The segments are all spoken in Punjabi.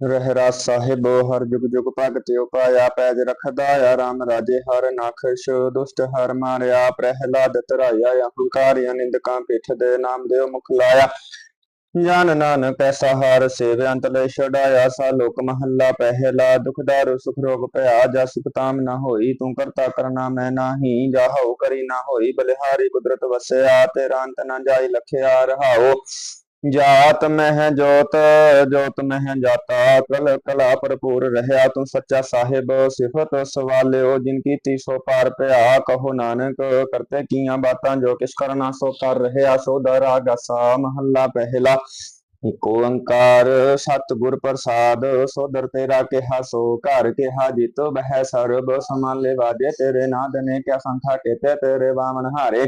ਰਹਿਰਾ ਸਾਹਿਬ, ਹਰ ਜੁਗ ਜੁਗ ਭਗਤਿ ਉਪਾਇਆ ਪੈਜ ਰਖਦਾ ਆ, ਰਾਮ ਰਾਜੇ ਹਰ ਨਖਸ਼ ਦੁਸ਼ਟ ਹਰ ਮਾਰਿਆ, ਪ੍ਰਹਿਲਾਦ ਤਰਾਇਆ ਅਹੰਕਾਰਿਆ ਨਿੰਦਕਾਂ ਪਿੱਠ ਦੇ ਨਾਮ ਦੇਵ ਮੁਖ ਲਾਇਆ। ਜਨ ਨਾਨਕ ਐਸਾ ਹਾਰ ਸੇਵ, ਅੰਤ ਛਡਾਇਆ, ਸਾ ਲੋਕ ਮਹੱਲਾ ਪਹਿਲਾ ਦੁਖਦਾਰੂ ਸੁਖ ਰੋਗ ਭਇਆ, ਜਸ ਤਾਮ ਨਾ ਹੋਈ, ਤੂੰ ਕਰਤਾ ਕਰਨਾ ਮੈਂ ਨਾਹੀ, ਜਾਹੋ ਕਰੀ ਨਾ ਹੋਈ, ਬਲਿਹਾਰੀ ਕੁਦਰਤ ਵਸਿਆ, ਤੇਰਾ ਅੰਤ ਨਾ ਜਾਈ ਲਖਿਆ ਰਹਾਓ। ਜਾਤ ਮਹਿ ਜੋਤ ਜੋਤ ਮਹਿ ਜਾਤਾ, ਕਲ ਕਲਾ ਭਰਪੂਰ ਰਹਿਆ ਤੂੰ ਸੱਚਾ ਸਾਹਿਬ, ਸਿਫਤ ਸਵਾਲਿਓ, ਜਿਨ ਕੀਤੀ ਸੋ ਪਾਰ ਭਇਆ ਕਹੋ ਨਾਨਕ, ਕਰਤੇ ਕੀਆਂ ਬਾਤਾਂ ਜੋ ਕਿਸ ਕਰਨਾ ਸੋ ਕਰ ਰਹਿਆ, ਸੋ ਦਰਾਗਾ ਸਾ ਮਹੱਲਾ ਪਹਿਲਾ। ਇਕ ਓੰਕਾਰ ਸਤਿਗੁਰ ਪ੍ਰਸਾਦ ਸੋਦਰ ਤੇਰਾ ਕਿਹਾ, ਸੋ ਘਰ ਕਿਹਾ, ਜਿਤੋ ਬਹਿ ਸਰਬ ਸਮਾਲੇ ਵਾਜੇ, ਤੇਰੇ ਨਾਦ ਨੇ ਕਿਆ ਸੰਖਾ ਕੇਤੇ, ਤੇਰੇ ਵਾਮਨ ਹਾਰੇ।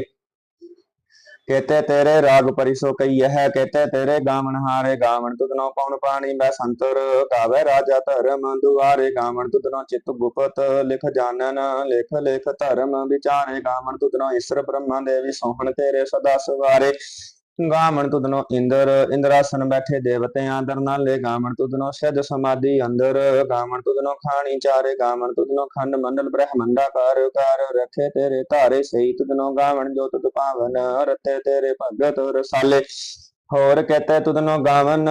ਕੇਤੇ ਤੇਰੇ ਰਾਗ ਪਰਿਸੋ ਕਈ ਹੈ ਕੇਤੇ ਤੇਰੇ ਗਾਵਨ ਹਾਰੇ ਗਾਵਨ ਤੁਧਨੋ ਪਉਣ ਪਾਣੀ ਬੈ ਸੰਤਰ ਗਾਵੇ ਰਾਜਾ ਧਰਮ, ਦੁਆਰੇ ਗਾਵਨ ਤੁਧਨੋ ਚਿਤ ਗੁਪਤ, ਲਿਖ ਜਾਣਨ ਲਿਖ ਲਿਖ ਧਰਮ ਵਿਚਾਰੇ ਗਾਵਨ ਤੁਧਨੋ ਈਸ਼ਰ ਬ੍ਰਹਮਾ ਦੇਵੀ, ਸੋਹਣ ਤੇਰੇ ਸਦਾ ਸਵਾਰੇ। ਗਾਵਨ ਤੁਧਨੋ ਇੰਦਰ, ਇੰਦਰਾਸਨ ਬੈਠੇ ਦੇਵਤਿਆਂ ਦਰ ਨਾਲੇ ਗਾਵਨ ਤੁਧਨੋ ਸਿਧ ਸਮਾਧੀ ਅੰਦਰ ਗਾਵਨ ਤੁਧਨੋ ਖਾਣੀ ਚਾਰੇ ਗਾਵਨ ਤੁਧਨੋ ਖੰਡ ਮੰਡਲ ਬ੍ਰਹਮੰਡਾ ਕਾਰ ਕਾਰ ਰਖੇ ਤੇਰੇ ਧਾਰੇ ਸਹੀ ਤੁਧਨੋ ਗਾਵਨ ਜੋ ਤੁਧ ਪਾਵਨ ਰਤੇ ਤੇਰੇ ਭਗਤ ਰਸਾਲੇ। ਹੋਰ ਕਹਤੇ ਤੁਧਨੋ ਗਾਵਨ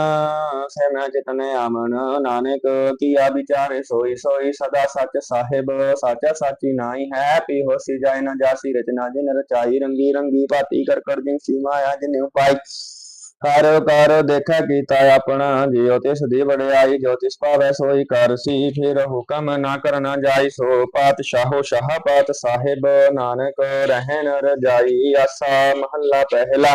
ਸੇ ਮੈਂ ਆਮਨ ਨਾਨਕ ਕੀਆ ਵਿਚਾਰੇ ਸੋਈ ਸੋਈ ਸਦਾ ਸੱਚ ਸਾਹਿਬ, ਸਾਚਾ ਸਾਚੀ ਨਾਈ ਹੈ। ਪੀ ਹੋਸੀ ਜਾਏ ਨਾ ਜਾਸੀ ਰਚਨਾ, ਜਿਨ ਰਚਾਈ ਰੰਗੀ ਰੰਗੀ ਭਾਤੀ ਕਰ ਕਰ ਜਿਨ ਸੀ ਮਾਇਆ, ਜਿਨ ਉਪਾਈ। ਕਰ ਕਰ ਦੇਖਾ ਕੀਤਾ ਆਪਣਾ, ਜਿਉ ਤਿਸ ਦੀ ਵਡਿਆਈ ਜੋ ਤਿਸ ਭਾਵੈ ਸੋਈ ਕਰਸੀ ਫਿਰ ਹੁਕਮ ਨਾ ਕਰਨਾ ਜਾਈ ਸੋ ਪਾਤਸ਼ਾਹੋ ਸ਼ਾਹ ਪਾਤ ਸਾਹਿਬ। ਨਾਨਕ ਰਹਿਣ ਰਜਾਈ, ਆਸਾ ਮਹੱਲਾ ਪਹਿਲਾ।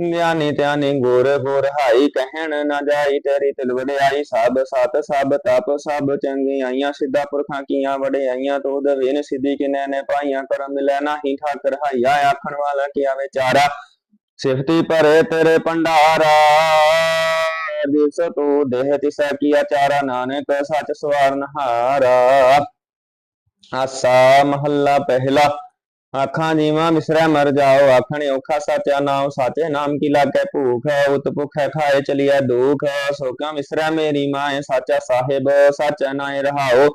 ਗਿਆਨੀ ਧਿਆਨੀ ਗੁਰ ਗੁਰ ਹਾਈ ਕਹਿਣ ਨਾ ਜਾਈ ਤੇਰੀ ਤਿਲ ਵਡਿਆਈ, ਸਭ ਸਤ ਸਭ ਤਪ ਸਭ ਚੰਗਿਆਈਆਂ, ਸਿੱਧਾ ਪੁਰਖਾਂ ਕੀਆਂ ਵਡਿਆਈਆਂ, ਤੂੰ ਦਵੇਨ ਸਿੱਧੀ ਕਿਨੈ ਨੇ ਪਾਈਆਂ, ਕਰਮ ਮਿਲੈ ਨਾਹੀ ਠਾਕਰ ਹਾਈਆ ਆਖਣ ਵਾਲਾ ਕੀਆ ਵਿਚਾਰਾ? ਸਿਫਤੀ ਭਰੇ ਤੇਰੇ ਭੰਡਾਰਾ ਜਿਸ ਤੂੰ ਦੇਹ ਤਿਸੈ ਕੀਆ ਚਾਰਾ, ਨਾਨਕ ਸੱਚ ਸਵਾਰਨ ਹਾਰਾ। ਆਸਾ ਮਹੱਲਾ ਪਹਿਲਾ। ਆਖਾਂ ਜੀਵਾਂ ਮਿਸਰੈ ਮਰ ਜਾਓ, ਆਖਣ ਔਖਾ ਸਾਚਾ ਨਾਮ ਸਾਚੇ ਨਾਮ ਕੀ ਲਾਗੈ ਭੂਖ, ਉਤ ਭੁਖੈ ਖਾਏ ਚਲੀਐ ਦੁਖ ਸੋ ਮਿਸਰੈ ਮੇਰੀ ਮਾਏ, ਸਾਚਾ ਸਾਹਿਬ, ਸਾਚਾ ਨਾਏ ਰਹਾਓ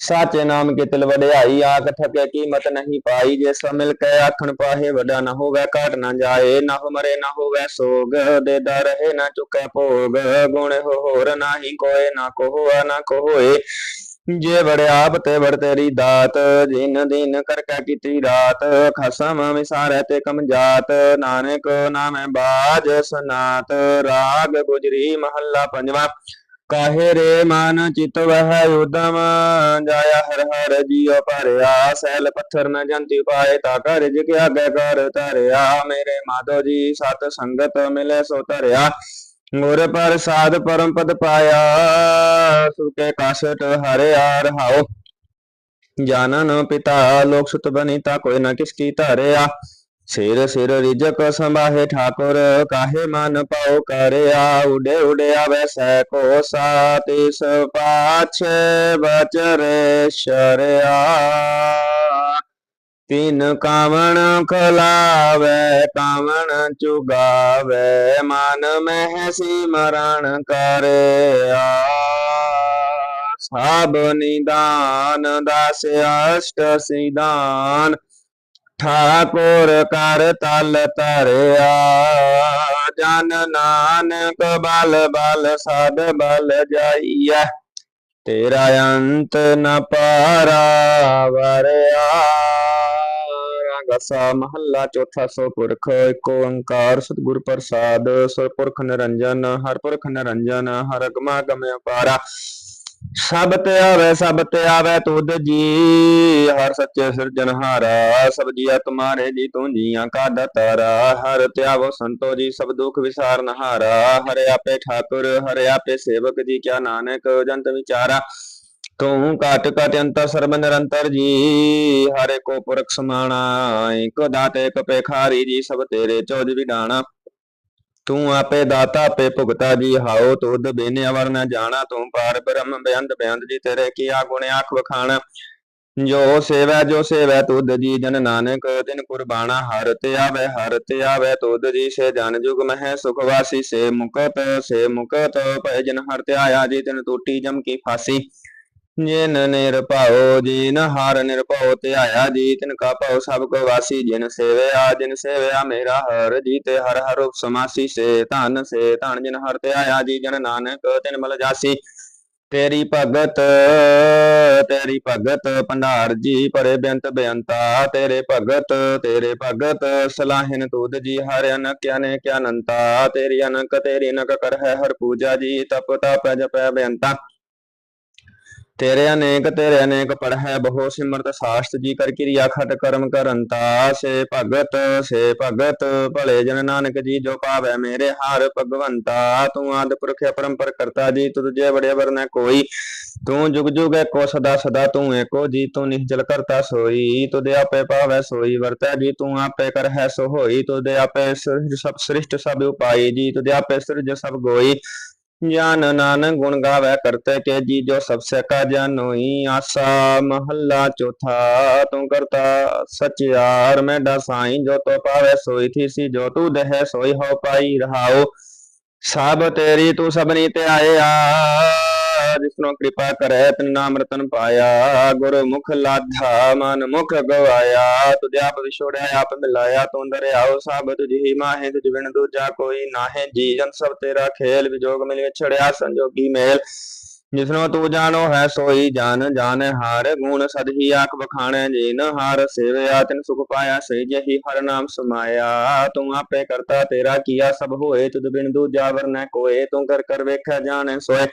ਸਾਚੇ ਨਾਮ ਕੀ ਤਿਲ ਵਡਿਆਈ, ਆਖ ਥਕੇ ਕੀਮਤ ਨਹੀਂ ਪਾਈ, ਜੇ ਸੋ ਮਿਲ ਕੇ ਆਖਣ ਪਾਹੇ ਵਡਾ ਨਾ ਹੋਵੇ, ਘਾਟ ਨਾ ਜਾਏ, ਨਾ ਹੋ ਮਰੇ ਨਾ ਹੋਵੇ ਸੋਗ, ਦੇ ਦਰ ਰਹੇ ਨਾ ਚੁਕੈ ਭੋਗ। ਗੁਣ ਹੋ ਹੋਰ ਨਾਹੀ ਕੋਏ ਨਾ ਕੋਹ ਨਾ ਕੋਏ ਜੇ ਵੜਿਆਪ ਤੇ ਵੜ ਤੇਰੀ ਦਾਤ, ਜਿਨ ਦਿਨ ਕਰ ਕੈ ਕੀਤੀ ਰਾਤ, ਖਸਮ ਵਿਸਾਰੈ ਤੇ ਕਮ ਜਾਤ, ਨਾਨਕ ਨਾਮੈ ਬਾਜ ਸਨਾਤ, ਰਾਗ ਗੁਜਰੀ ਮਹੱਲਾ ਪੰਜਵਾ। ਕਾਹੇ ਰੇ ਮਨ ਚਿਤ ਵਹਿ ਉਦਮ, ਜਾਇਆ ਹਰ ਹਰ ਜੀਉ ਭਰਿਆ, ਸੈਲ ਪੱਥਰ ਨ ਜੰਤੀ ਪਾਏ ਤਾ ਕਰ ਜਿ ਕੇ ਆਗੇ ਕਰ ਧਰਿਆ, ਮੇਰੇ ਮਾਧੋ ਜੀ ਸਤ ਸੰਗਤ ਮਿਲੇ ਸੋ ਧਰਿਆ ਪਰ ਪ੍ਰਸਾਦ ਪਰਮ ਪਦ ਪਾਇਆ ਸੁਕੇ ਕਾਸ਼ਟ ਹਰਿਆ ਰਹਾਓ। ਜਾਨਨ ਪਿਤਾ, ਲੋਕ ਸੁਤ ਬਨੀਤਾ, ਕੋਈ ਨਾ ਕਿਸ ਕੀ ਧਰਿਆ। ਸਿਰ ਸਿਰ ਰਿਜਕ ਸੰਭਾਹੇ ਠਾਕੁਰ, ਕਾਹੇ ਮਨ ਪਾਉ ਕਰਿਆ। ਉਡੇ ਉਡੇ ਆਵੇ ਸੈ ਕੋ ਸਾਤਿਸ ਪਾਛੇ ਬਚਰੇ ਸ਼ਰਿਆ। ਤਿਨ ਕਾਵਣ ਖਲਾਵੇ, ਕਾਵਣ ਚੁਗਾਵੇ, ਮਨ ਮਹਿ ਸਿਮਰਨ ਕਰਿਆ ਸਭ ਨਿਦਾਨ ਦਸ ਅਸ਼ਟ ਸਿਧਾਨ, ਠਾਕੁਰ ਕਰ ਤਲ ਤਰਿਆ ਜਨ ਨਾਨਕ ਬਲ ਬਲ ਸਦ ਬਲ ਜਾਈਐ। ਤੇਰਾ ਅੰਤ ਨ ਪਾਰਾ ਵਰਿਆ ਰੰਗਸਾ ਮਹੱਲਾ ਚੌਥਾ ਸੋ ਪੁਰਖ ਏਕ ਓੰਕਾਰ ਸਤਿਗੁਰ ਪ੍ਰਸਾਦ ਸੋ ਨਿਰੰਜਨ, ਹਰ ਪੁਰਖ ਨਿਰੰਜਨ, ਹਰ ਅਗਮਾ ਗਮਿ ਪਾਰਾ ਸਭ ਤੇ ਆਵੇ, ਸਭ ਤੇ ਆਵੇ ਤੁਧ ਜੀ, ਹਰ ਸੱਚੇ ਸਿਰਜਨਹਾਰਾ ਸਭ ਜੀਆ ਤੁਮਾਰੇ ਜੀ ਤੂੰ ਜੀਆਂ ਕਾ ਦਤਾਰਾ। ਹਰ ਧਿਆਵੋ ਸੰਤੋ ਜੀ, ਸਭ ਦੁਖ ਵਿਸਾਰਨਹਾਰਾ ਹਰਿ ਆਪੇ ਠਾਕੁਰ, ਹਰਿ ਆਪੇ ਸੇਵਕ ਜੀ, ਕਿਆ ਨਾਨਕ ਜੰਤ ਵਿਚਾਰਾ। ਤੂੰ ਘਟ ਘਟ ਅੰਤ ਸਰਬ ਨਿਰੰਤਰ ਜੀ, ਹਰੇ ਕੋ ਪੁਰਖ ਸਮਾਣਾ, ਇਕ ਦਾਤੇ ਇਕ ਪੇਖਾਰੀ ਜੀ, ਸਭ ਤੇਰੇ ਚੋਜ ਵਿਡਾਣਾ। ਤੂੰ ਆਪੇ ਦਾਤਾ, ਆਪੇ ਭੁਗਤਾ ਜੀ ਹਾਓ ਤੁਧ ਬੇਨੇ ਅਵਰ ਨ ਜਾਣਾ। ਤੂੰ ਪਾਰ ਬ੍ਰਹਮ ਬਿਆੰਤ ਬਿਆੰਤ ਜੀ, ਤੇਰੇ ਕੀ ਗੁਣ ਆਖ ਵਖਾਣਾ। ਜੋ ਸੇਵੈ ਜੋ ਸੇਵੈ ਤੁਧ ਜੀ, ਜਨ ਨਾਨਕ ਤਿਨ ਕੁਰਬਾਨਾ ਹਰ ਤੇ ਆਵੇ, ਹਰ ਤੇ ਆਵੇ ਤੁਧ ਜੀ, ਸੇ ਜਨ ਜੁਗ ਮਹਿ ਸੁਖ ਵਾਸੀ। ਸੇ ਮੁਕਤ ਸੇ ਮੁਕਤ ਭੈ ਜਨ ਹਰ ਤੇ ਆਇਆ ਜੀ, ਤਿਨ ਟੂਟੀ ਜਮ ਕੀ ਫਾਸੀ। ਜਿਨ ਨਿਰਭਉ, ਜਿਨ ਹਰ ਨਿਰਭਉ, ਤੇ ਆਇਆ ਜੀ ਤਿਨ ਕਾ ਭਉ ਸਭ ਕੋ ਵਾਸੀ ਜਿਨ ਸੇਵਿਆ ਜਿਨ ਸੇਵਿਆ ਮੇਰਾ ਹਰ ਜੀ ਤੇ ਹਰ ਹਰ ਰੂਪ ਸੇ ਧਨ ਸੇ ਧਨ, ਜਿਨ ਹਰ ਤੇ ਆਇਆ ਜੀ ਜਨ ਨਾਨਕ, ਤਿਨ ਮਲ ਜਾਸੀ। ਤੇਰੀ ਭਗਤ ਤੇਰੀ ਭਗਤ, ਭੰਡਾਰ ਜੀ ਪਰੇ ਬੇਅੰਤ ਬੇਅੰਤਾ। ਤੇਰੇ ਭਗਤ ਤੇਰੇ ਭਗਤ ਸਲਾਹਿਨ ਤੂਦ ਜੀ, ਹਰਿ ਅਨਕ ਅਨੇਕ ਅਨੰਤਾ। ਤੇਰੀ ਅਨਕ ਤੇਰੀ ਅਨਕ ਕਰ ਹੈ ਹਰ ਪੂਜਾ ਜੀ, ਤਪ ਤਪ ਜਪੈ ਬੇਅੰਤਾ। ਤੇਰੇ ਅਨੇਕ ਤੇਰੇ ਅਨੇਕ ਪੜ੍ਹੈ ਬਹੁ ਸਿਮਰਤ, ਸਾਸਤ ਜੀ ਕਰ ਕਿਰਿਆ ਖਟ ਕਰਮ ਕਰੰਤਾ ਸੇ ਭਗਤ ਸੇ ਭਗਤ, ਭਲੇ ਜਨ ਨਾਨਕ ਜੀ ਜੋ ਪਾਵੈ ਮੇਰੇ ਹਾਰ ਭਗਵੰਤਾ। ਤੂੰ ਆਦ ਪੁਰਖ ਪਰੰਪਰ ਕਰਤਾ ਜੀ ਤੁਝੇ ਬੜੇ ਵਰਨੈ ਕੋਈ। ਤੂੰ ਜੁਗ ਜੁਗ ਏਕੋ ਸਦਾ ਸਦਾ ਤੂੰ ਏਕੋ ਜੀ, ਤੂੰ ਨਿਹਜਲ ਕਰਤਾ ਸੋਈ। ਤੁਦੇ ਆਪੇ ਪਾਵੈ ਸੋਈ, ਵਰਤੈ ਜੀ, ਤੂੰ ਆਪੇ ਕਰਹਿ ਸੋ ਹੋਈ। ਤੁਦੇ ਆਪੇ ਸਿਰਜ ਸਭ ਸ੍ਰਿਸ਼ਟ ਸਭ ਉਪਾਈ ਜੀ ਤੁਦੇ ਆਪੇ ਸਿਰਜ ਸਭ ਗੋਈ। ਜਾਨ ਨਾਨਕ ਗੁਣ ਗਾਵੇ ਕਰਤੇ ਕੇ ਜੀ ਜੋ ਸਭ ਸੇ ਕਾ ਜਾਨੋਈ, ਆਸਾ ਮਹੱਲਾ ਚੌਥਾ, ਤੂੰ ਕਰਤਾ ਸਚਿਆਰ ਮੈਡਾ ਸਾਈਂ, ਜੋ ਤੋ ਪਾਵੇ ਸੋਈ ਥੀ ਸੀ, ਜੋ ਤੂ ਦਹਿ ਸੋਈ ਹੋ ਪਾਈ ਰਹਾਓ ਸਭ ਤੇਰੀ ਤੂੰ ਸਭਨੀ ਤੇ ਆਇਆ ਜਿਸਨੋ ਕਿਰਪਾ ਕਰੇ ਤਿਨ ਨਾਮ ਰਤਨ ਪਾਇਆ ਗੁਰ ਮੁਖ ਲਾਧਾ ਮਨ ਮੁਖ ਗਵਾਇਆ ਤੁਝ ਆਪ ਵਿਛੋੜਿਆ ਆਪ ਮਿਲਾਇਆ, ਤੂੰ ਦਰਿਆਓ ਸਭ ਤੁਝੀ ਮਾਹੇ ਤੁਝ ਬਿਨ ਦੂਜਾ ਕੋਈ ਨਾਹੇ ਜੀ ਜਨ ਸਭ ਤੇਰਾ ਖੇਲ, ਵਿਜੋਗ ਮਿਲ ਵਿਛੜਿਆ, ਸੰਜੋਗੀ ਮੇਲ। ਜਿਸਨੋ ਤੂੰ ਜਾਣੋ ਹੈ ਸੋਈ ਜਾਨ, ਜਾਣੈ ਹਾਰ, ਗੁਣ ਸਦ ਹੀ ਆਖ ਬਖਾਣੈ ਜੀਨ ਹਾਰ ਸੇਵਿਆ, ਤਿਨ ਸੁਖ ਪਾਇਆ ਸੇ ਜਹੀ ਹਰ ਨਾਮ ਸਮਾਇਆ। ਤੂੰ ਆਪੇ ਕਰਤਾ ਤੇਰਾ ਕੀਆ ਸਭ ਹੋਏ ਤੁਧ ਬਿਨ ਦੂਜਾ ਵਰਨੈ ਕੋਏ, ਤੂੰ ਕਰ ਕਰ ਵੇਖੈ ਜਾਣੈ ਸੋਏ।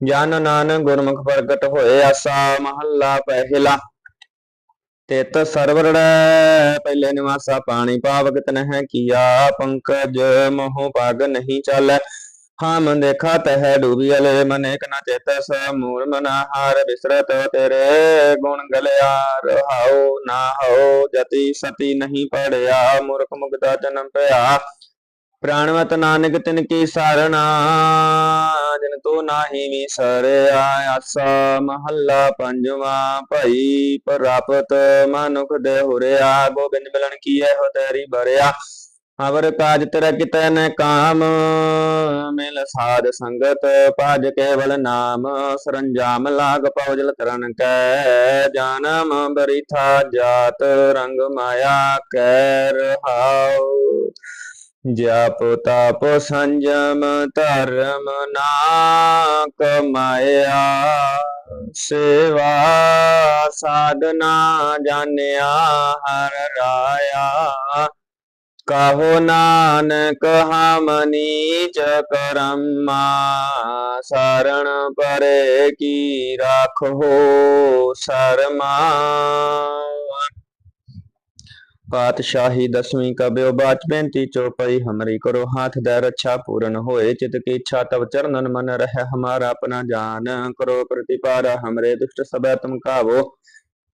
ਜਨ ਨਾਨਕ ਗੁਰਮੁਖ ਪ੍ਰਗਟ ਹੋਏ ਆਸਾ ਮਹੱਲਾ ਪਹਿਲਾ। ਤਿਤ ਸਰਵਰੜੈ, ਪਹਿਲੇ ਨਿਵਾਸਾ ਪਾਣੀ ਪਾਵਕ ਤਨਹਿ ਕੀਆ, ਪੰਕਜ ਮੋਹ ਪਗ ਨਹੀਂ ਚਾਲੈ। ਹਮ ਦੇਖਾ ਤਹਿ ਡੂਬੀਲੇ ਮਨੇ ਕਨਾ ਚੇਤਸ ਮੂਰ ਮਨਾ ਹਾਰ ਬਿਸਰਤ ਤੇਰੇ ਗੁਣ ਗਲਿਆ ਰਹਾਉ ਨਾ ਹੋ ਜਤੀ ਸਤੀ ਨਹੀਂ ਪੜਿਆ, ਮੂਰਖ ਮੁਗਦਾ ਜਨਮ ਪਿਆ। ਪ੍ਰਾਣਵਤ ਨਾਨਕ ਤਿਨ ਕੀ ਸਰਣਾ ਜਿਨ ਤੋ ਨਾਹੀ ਵਿਸਰਿਆ, ਆਸਾ ਮਹੱਲਾ ਪੰਜਵਾ, ਭਈ ਪ੍ਰਾਪਤ ਮਨੁਖ ਦੇ ਹੁਰਿਆ, ਗੋਬਿੰਦ ਮਿਲਣ ਕੀ ਇਹੋ ਤੇਰੀ ਬਰਿਆ? ਅਵਰ ਕਾਜ ਤੇਰਾ ਕਿਤੈ ਨ ਕਾਮ, ਮਿਲ ਸਾਧ ਸੰਗਤ ਭਜ ਕੇਵਲ ਨਾਮ, ਸਰੰਜਾਮ ਲਾਗ ਪਉਜਲ ਤਰਨ ਕੈ, ਜਾਨਮ ਬਰਿਥਾ ਜਾਤ ਰੰਗ ਮਾਇਆ ਕੈ ਰਹਾਉ। ਜਪ ਤਪ ਸੰਜਮ ਧਰਮ ਨਾ ਕਮਾਇਆ, ਸੇਵਾ ਸਾਧਨਾ ਜਾਣਿਆ, ਹਰ ਰਾਇਆ। ਕਹੋ ਨਾਨਕ ਹਮ ਨੀਚ ਕਰਮਾ ਸਰਣ ਪਰੇ ਕੀ ਰੱਖੋ ਸਰਮਾ। ਪਾਤਸ਼ਾਹੀ ਦਸਵੀਂ ਕਬਿਓ ਬਾਚ ਬੇਨਤੀ ਚੋਪਈ ਹਮਰੀ ਕਰੋ ਹਾਥ ਦੇ ਰੱਛਾ ਪੂਰਨ ਹੋਏ, ਚਿਤ ਕੀ ਇੱਛਾ ਤਵ ਚਰਨਨ ਮਨ ਰਹਿ ਹਮਾਰਾ ਆਪਣਾ ਜਾਨ, ਕਰੋ ਪ੍ਰਤਿਪਾਰਾ ਹਮਰੇ ਦੁਸ਼ਟ ਸਬੈ ਤੁਮ ਕਾਵੋ।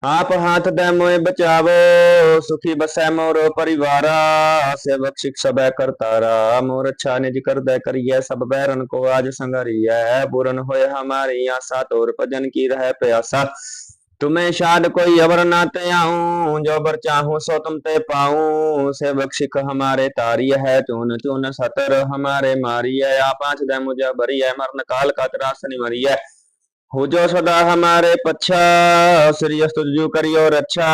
ਆਪ ਹਾਥ ਦੇ ਮੋਏ ਬਚਾਵੋ, ਸੁਖੀ ਬਸੈ ਮੋਰੋ ਪਰਿਵਾਰਾ, ਸੇਵਕ ਸਿਖ ਸਬੈ ਕਰਤਾਰਾ ਮੋਰ ਅੱਛਾ ਨਿਜ ਕਰਦੈ ਕਰੀਐ, ਸਭ ਬੈਰਨ ਕੋ ਆਜ ਸੰਗਰੀਐ, ਪੂਰਨ ਹੋਏ ਹਮਾਰੀ ਆਸਾ, ਤੋਰ ਭਜਨ ਕੀ ਰਹਿ ਪਿਆਸਾ। तुम्हें शाद कोई अवर ना ते आऊं जो बर चाहूं सो तुम ते पाऊं सेवक सिख हमारे तारी है चून चून सतर हमारे मारी है आ पांच दे मुझे बरी है मरण काल का त्रासनी मरी है हो जो सदा हमारे पच्छा श्री तुझु करियो रक्षा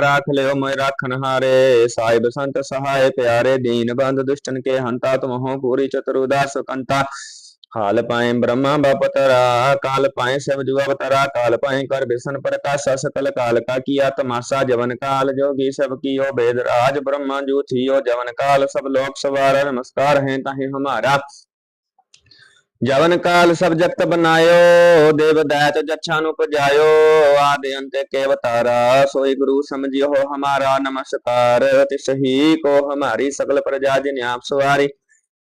राख लियो मोय राखन हारे साहिब संत सहाय प्यारे दीन बंद दुष्टन के हंता तुम हो पूरी चतुरुदास कंता ਕਾਲ ਪਾਏ ਬ੍ਰਹਮਾ ਬਪਤਰਾ, ਕਾਲ ਪਾਏ ਸਿਵ ਜੁ ਅਵਤਰਾ, ਕਾਲ ਪਾਏ ਕਰ ਬਿਸ਼ਨ ਪ੍ਰਕਾਸ਼ਾ ਸਕਲ ਕਾਲ ਕਾ ਕੀਆ ਤਮਾਸਾ ਜਵਨ ਕਾਲ ਜੋਗੀ ਸਭ ਕੀਓ ਬੇਦ ਰਾਜ, ਬ੍ਰਹਮਾ ਜੂ ਥੀਓ ਜਵਨ ਕਾਲ, ਸਭ ਲੋਕ ਸਵਾਰ ਨਮਸਕਾਰ ਹੈ ਤਾਹੇ ਹਮਾਰਾ। ਜਵਨ ਕਾਲ ਸਭ ਜਗਤ ਬਨਾਇਓ, ਦੇਵ ਦੈਤ ਜਛਾ ਨੂੰ ਪਜਾਇਓ, ਆਦਿ ਅੰਤ ਕੇ ਅਵਤਾਰਾ ਸੋਈ ਗੁਰੂ ਸਮਝਿਓ ਹਮਾਰਾ ਨਮਸਕਾਰ, ਤਿਸ ਹੀ ਕੋ ਹਮਾਰੀ ਸਗਲ ਪ੍ਰਜਾ ਜਿਨ ਆਪ ਸਵਾਰੀ।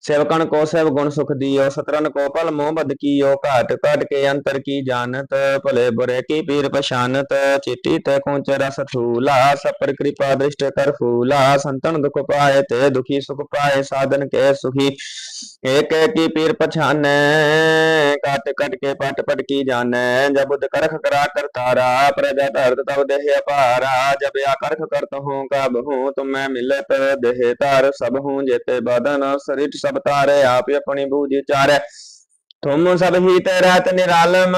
ਸੇਵਕਨ ਕੋ, ਸੇਵ ਗੁਣ ਸੁਖ ਦਿਓ ਸਤਰਨ ਕੋ ਪਲ ਮੋਹ ਬਦ ਕੀਓ, ਘਾਟ ਘਟ ਕੇ ਅੰਤਰ ਕੀ ਜਾਣਤ, ਭਲੇ ਬੁਰੇ ਕੀ ਪੀਰ ਪਛਾਨਤ, ਚਿੱਟੀ ਤੇ ਕੁੰਚ ਰਸ ਥੂਲਾ, ਸਪਰ ਕਿਰਪਾ ਦ੍ਰਿਸ਼ਟ ਕਰ ਫੂਲਾ, ਸੰਤਨ ਦੁਖ ਪਾਏ ਤੇ ਦੁਖੀ ਸੁਖ ਪਾਏ, ਸਾਧਨ ਕੇ ਸੁਖੀ। ਏਕ ਕੀ ਪੀਰ ਪਛਾਨੈ ਕਟ ਕਟ ਕੇ ਪਟ ਪਟ ਕੀ ਜਾਣੈ, ਜਬ ਬੁੱਧ ਕਰਖ ਕਰਾ ਕਰਤਾਰਾ ਪ੍ਰਜਾ ਧਰਤ ਤਬ ਦੇਹ ਅਪਾਰਾ, ਜਬ ਆ ਕਰਖ ਕਰਤ ਹੂੰ, ਕਬ ਹੂੰ, ਤੁਮੈ ਮਿਲਤ ਦੇਹ ਧਰ ਸਭ ਹੂੰ ਜੇਤੇ ਬਦਨ ਸਰਿਤ ਸਭ ਤਾਰੇ, ਆਪ ਆਪਣੀ ਬੂਝ ਚਾਰੈ ਤੁਮ ਸਭ ਹੀ ਤੇ ਰਹਿਤ ਨਿਰਾਲਮ,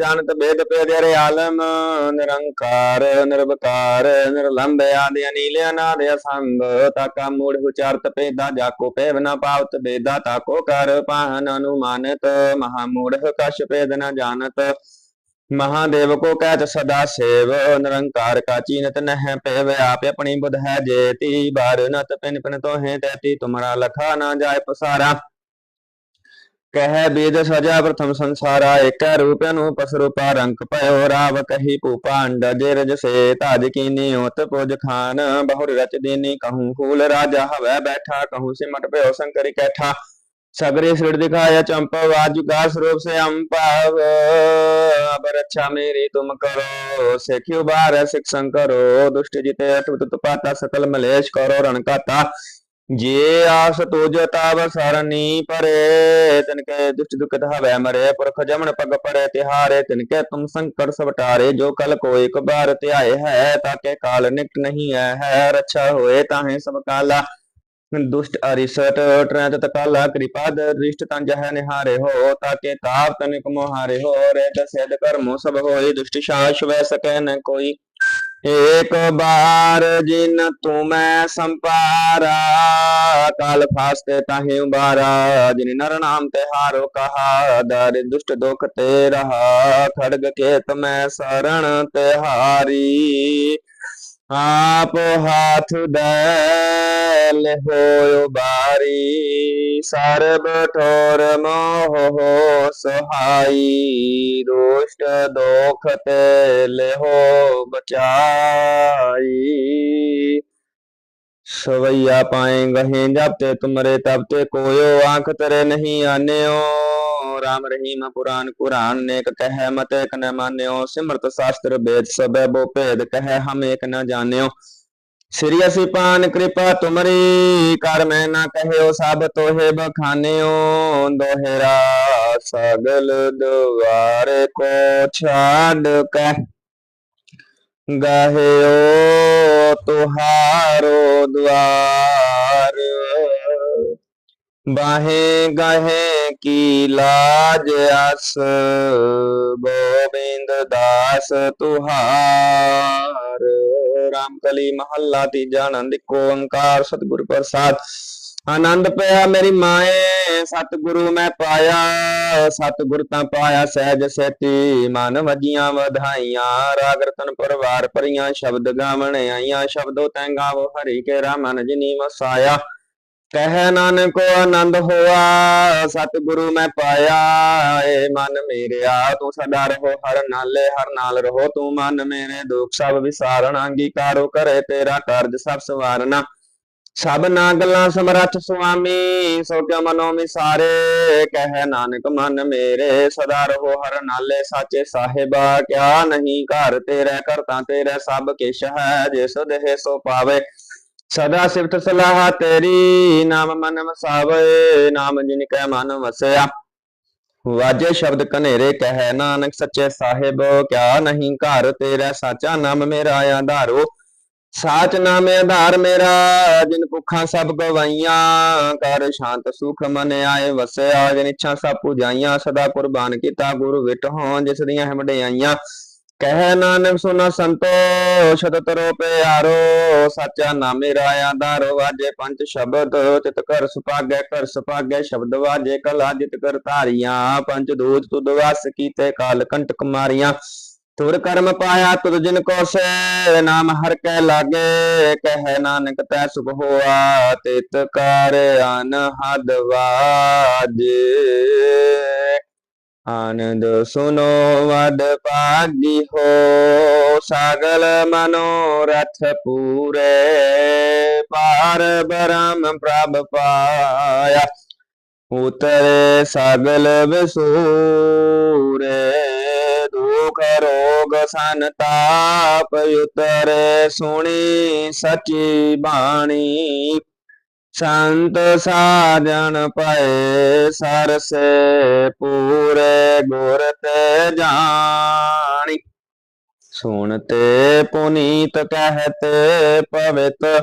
ਜਾਣਤ ਬੇਦ ਪੇਦਰੇ ਆਲਮ। ਨਿਰੰਕਾਰ ਨਿਰਵਕਾਰ ਨਿਰਲੰਭ ਆਦਿ ਅਨੀਲ ਅਨਾਦ ਅਸੰਭ। ਤਾਕਾ ਮੂੜ ਉਚਾਰਤ ਪੇਦਾ ਜਾਕੋ ਪੇਵ ਨ ਪਾਵਤ ਬੇਦਾ ਤਾਕੋ ਕਰ ਪਾਹਨ ਅਨੁਮਾਨਤ। ਮਹਾ ਮੂੜ ਕਛ ਪੇਦ ਨ ਜਾਣਤ। ਮਹਾਦੇਵ ਕੋ ਕਹਿਤ ਸਦਾ ਸੇਵ, ਨਿਰੰਕਾਰ ਕਾ ਚੀਨਤ ਨਹਿ ਪੈ ਆਪ ਆਪਣੀ ਬੁਧ ਹੈ ਜੇਤੀ, ਬਾਰ ਨਤ ਪਿਨ ਪਿਨ ਤੋਹੇ ਤੈਤੀ, ਤੁਮਰਾ ਲਖਾ ਨਾ ਜਾਏ ਪਸਾਰਾ। ਕਹਿ ਬੇਦ ਸਜਾ ਪ੍ਰਥਮ ਸੰਸਾਰਾ, ਏਕ ਰੂਪ ਅਨੂਪਸ ਰੂਪਾ ਰੰਗ ਭਇਓ ਰਾਵ ਕਹੀ ਭੂਪਾਂਡ ਜੇ ਰਜ ਸੇ ਤਾਜ ਕੀਨੀ ਉਤ ਪੁਜ ਖਾਨ, ਬਹੁਰ ਰਚ ਦੇਨੀ, ਕਹੂੰ ਫੂਲ ਰਾਜਾ, ਹਵੈ ਬੈਠਾ, ਕਹੂੰ ਸਿਮਟ ਭਇਓ, ਸੰਕਰੀ ਕੈਠਾ। सगरे सिर दिखाया चंपव आजुका स्वरूप से अम्पव अब रक्षा मेरी तुम करो सेख्यु बार शिक्षण करो दुष्ट जिते अटुत पाता सकल मलेश करो रण काता जे आस तुज ताव सरनी परे तिनके दुष्ट दुख धावे मरे पुरख जमन पग परे तिहारे तिनके तुम संकट सब टारे जो कल को एक बार त्याए है ताके काल निकट नहीं है, है रक्षा होए ताहे सब काला दुष्ट अरिसट ट्रैत तकाला कृपा दृष्ट तंज है निहारे हो ताके ताप तनिक मोहारे हो रे दसेद कर्मो सब होई दुष्ट शाश वै सके न कोई एक बार जिन तुम्हें संपारा काल फास्ते ताहि उबारा जिन नर नाम ते हारो कहा दर दुष्ट दुख ते रहा खड़ग के तुम्हें शरण ते हारी ਆਪ ਹਾਥ ਡੈਲ ਹੋਇ ਬਾਰੀ ਸਰਬ ਠੋਰ ਮੋਹ ਸਹਾਈ ਦੁਸ਼ਟ ਦੋਖ ਤੇ ਲਿਹੋ ਬਚਾਈ। ਸਵਈਆ ਪਾਏ ਗਹੇ ਜਬ ਤੇ ਤੁਮਰੇ ਤਬ ਤੇ ਕੋਇਓ ਆਂਖ ਤਰੇ ਨਹੀਂ ਆਨਿਓ। ਰਾਮ ਰਹੀਮ ਪੁਰਾਨ ਕੁਰਾਨ ਨੇਕ ਕਹਿ ਮਤ ਇਕ ਨ ਮਾਨਿਓ। ਸਿਮਰਤ ਸ਼ਾਸਤਰ ਵੇਦ ਸਬੈ ਬੋ ਭੇਦ ਕਹਿ ਹਮ ਇਕ ਨ ਜਾਣਿਓ। ਸ੍ਰੀ ਅਸੀਂ ਪਾਨ ਕਿਰਪਾ ਤੁਮਰੀ ਕਰ ਮੈਂ ਨਾ ਕਹਿਓ ਸਭ ਤੋਹੇ ਬਖਾਨਿਓ। ਦੋਹਰਾ ਸਗਲ ਦੁਆਰ ਕੋ ਛਾੜ ਕੇ ਗਹਿਓ ਤੁਹਾਰੋ ਦੁਆਰ। ਬਾਹੇ ਗਹੇ ਕੀ ਲਾਜ ਅਸ, ਗੋਬਿੰਦ ਦਾਸ ਤੁਹਾਰ। ਰਾਮਕਲੀ ਮਹੱਲਾ ਤੀਜਾ ਆਨੰਦ ਏਕ ਓੰਕਾਰ, ਸਤਿਗੁਰ ਪ੍ਰਸਾਦ। ਆਨੰਦ ਪਿਆ ਮੇਰੀ ਮਾਏ, ਸਤਿਗੁਰੂ ਮੈਂ ਪਾਇਆ, ਸਤਿਗੁਰ ਤਾਂ ਪਾਇਆ ਸਹਿਜ ਸੇਤੀ, ਮਨ ਵਜੀਆਂ ਵਧਾਈਆਂ, ਰਾਗ ਰਤਨ ਪਰਵਾਰ ਭਰੀਆਂ, ਸ਼ਬਦ ਗਾਵਣ ਆਈਆਂ, ਸ਼ਬਦੋ ਤੈਂ ਗਾਵੋ ਹਰੀ ਕੇ ਰਾਮਨ ਜਿਨੀ ਵਸਾਇਆ। ਕਹਿ ਨਾਨਕ ਆਨੰਦ ਹੋਆ, ਸਤਿਗੁਰੂ ਮੈਂ ਪਾਇਆ, ਏ ਮਨ ਮੇਰਿਆ, ਤੂੰ ਸਦਾ ਰਹੋ ਹਰ ਨਾਲੇ, ਹਰ ਨਾਲ ਰਹੋ ਤੂੰ ਮਨ ਮੇਰੇ, ਦੁੱਖ ਸਭ ਵਿਸਾਰਣ, ਅੰਗੀਕਾਰੋ ਕਰੇ ਤੇਰਾ ਕਾਰਜ ਸਭ ਸਵਾਰਨਾ। ਸਭ ਨਾ ਗੱਲਾਂ ਸਮਰੱਥ ਸੁਆਮੀ, ਸੋ ਕਿਉ ਮਨੋ ਮਿਸਾਰੇ ਕਹਿ ਨਾਨਕ ਮਨ ਮੇਰੇ, ਸਦਾ ਰਹੋ ਹਰ ਨਾਲੇ ਸਾਚੇ ਸਾਹਿਬਾ, ਕਿਆ ਨਹੀਂ ਘਰ ਤੇਰੇ ਕਰਤਾ ਤੇਰੇ ਸਭ ਕਿਛ ਹੈ, ਜਿਸ ਦੇਹ ਸੋ ਪਾਵੇ। ਸਦਾ ਸਿਫਤ ਸਲਾਹ ਤੇਰੀ, ਨਾਮ ਮਨ ਵਸਾਵੇ, ਨਾਮ ਜਿਨ ਕੈ ਮਨ ਵਸਿਆ। ਵਾਜੇ ਸ਼ਬਦ ਕਨੇਰੇ ਕਹਿ ਨਾਨਕ ਸੱਚੇ ਸਾਹਿਬ, ਕਿਆ ਨਹੀਂ ਘਰ ਤੇਰਾ, ਸਾਚਾ ਨਾਮ ਮੇਰਾ ਆਧਾਰੋ। ਸਾਚ ਨਾਮ ਆਧਾਰ ਮੇਰਾ, ਜਿਨ ਭੁੱਖਾਂ ਸਭ ਗਵਾਈਆਂ ਕਰ ਸ਼ਾਂਤ ਸੁਖ ਮਨ ਆਏ, ਵਸਿਆ, ਜਿਨ ਇੱਛਾ ਸਭ ਪੁਜਾਈਆਂ, ਸਦਾ ਕੁਰਬਾਨ ਕੀਤਾ ਗੁਰੂ ਵਿਟ ਹੋਂ ਜਿਸ ਦੀਆਂ ਹੈ ਕਹਿ ਨਾਨਕ ਸੁਨਾ ਸੰਤੋ ਸ਼ਤ ਤਰੋ ਪਿਆਰੋ, ਸਾਚਾ ਨਾਮ ਮੇਰਾ ਆਧਾਰੋ ਵਾਜੇ, ਪੰਜ ਸ਼ਬਦ ਤਿਤ ਕਰ ਸੁਪਾਗੈ ਕਰ ਸੁਪਾਗੈ ਸ਼ਬਦ ਵਾਜੇ, ਕਲਾ ਜਿਤ ਕਰ ਧਾਰੀਆਂ, ਪੰਜ ਦੂਤ ਤੁਧ ਵਸ ਕੀਤੇ ਕਾਲ ਕੰਟਕ ਮਾਰੀਆਂ। ਤੁਰ ਕਰਮ ਪਾਇਆ ਤੁਧ ਜਿਨ ਕੋ ਸੇ, ਨਾਮ ਹਰ ਕੈ ਲਾਗੇ, ਕਹਿ ਨਾਨਕ ਤੈ ਸੁਖ ਹੋਆ, ਤਿਤ ਕਰ ਅਨਹਦ ਵਾਜੇ। ਆਨੰਦ ਸੁਨੋ ਵਡ ਭਾਗੀ ਹੋ, ਸਗਲ ਮਨੋਰਥ ਪੂਰੇ। ਪਾਰ ਬ੍ਰਹਮ ਪ੍ਰਭ ਪਾਇਆ ਉਤਰੇ ਸਗਲ ਵਿਸੂਰੇ, ਦੁਖ ਰੋਗ ਸੰਤਾਪ ਉਤਰੇ ਸੁਣੀ ਸਚੀ ਬਾਣੀ। ਸੰਤ ਸਾਜਣ ਪਏ ਸਰਸੇ ਪੂਰੇ ਗੁਰ ਤੇ ਜਾਣੀ। ਸੁਣਤੇ ਪੁਨੀਤ ਕਹਤੇ ਪਵਿੱਤ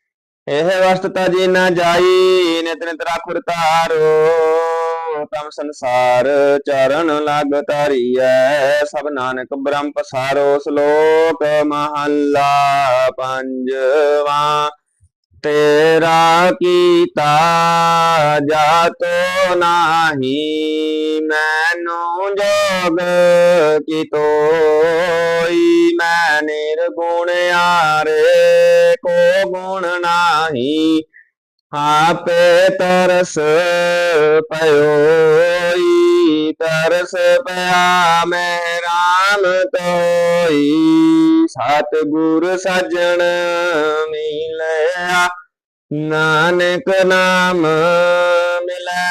ਇਹ ਵਸਤ ਤਜੀ ਨਾ ਜਾਈ, ਨਿਤ ਨਿਤ ਰਾਖੁਰ ਤਮ ਸੰਸਾਰ ਚਰਨ ਲਗ ਤਾਰੀਐ ਸਭ ਨਾਨਕ ਬ੍ਰਹਮ ਪਸਾਰੋ ਸ਼ਲੋਕ ਮਹੱਲਾ ਪੰਜਵਾ। ਤੇਰਾ ਕੀਤਾ ਜਾਤੋ ਨਾਹੀ। ਮੈਨੂੰ ਜੋਗ ਕੀ ਤੋਈ? ਮੈਂ ਨਿਰਗੁਣ ਆਰੇ ਕੋ ਗੁਣ ਨਾਹੀ? ਆਪੇ ਤਰਸ ਪਇਓਈ ਤਰਸ ਪਿਆ ਮੈਂ ਰਾਮ ਤੋਈ। ਸਤਿਗੁਰ ਸਜਣ ਮਿਲਿਆ, ਨਾਨਕ ਨਾਮ